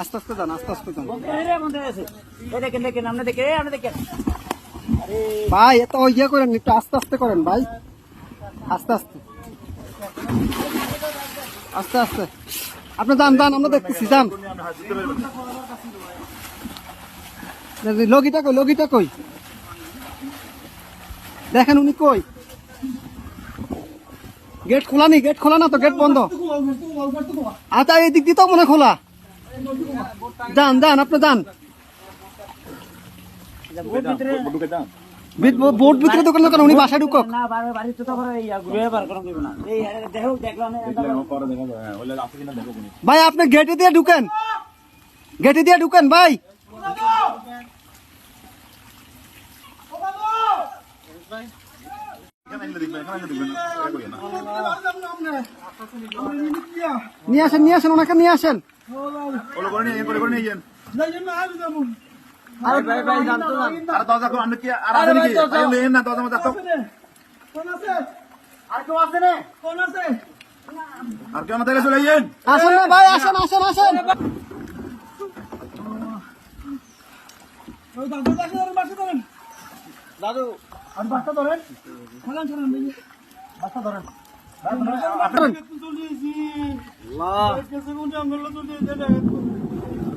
আস্তে আস্তে যান আস্তে আস্তে যান। দেখেন দেখেন আপনি দেখেন আপনি দেখেন। ভাই এত ইয়ে করেন একটু আস্তে আস্তে করেন ভাই। আস্তে আস্তে। আস্তে আস্তে। আপনি যান যান আমরা দেখতেছি যান। লগিটা কই লগিটা কই? দেখেন উনি কই? গেট খোলা নি? গেট খোলা না তো? গেট বন্ধ। আচ্ছা এই দিক দিয়ে তো মনে খোলা। যান দান আপনি দান। বোর্ড ভিতরে দোকান দোকান উনি বাসায় ঢুকক। ইয়া ভাই আপনি গেটে দিয়ে ঢুকেন। গেটে দিয়ে ঢুকেন ভাই। নিয়ে আসেন নিয়ে আসেন ওনাকে নিয়ে আসেন। আরে ভাই ভাই জানতো না। আর কেউ আছে না আর কেমন থেকে চলে যান আসেন না ভাই আসেন আসেন আসেন। দাদু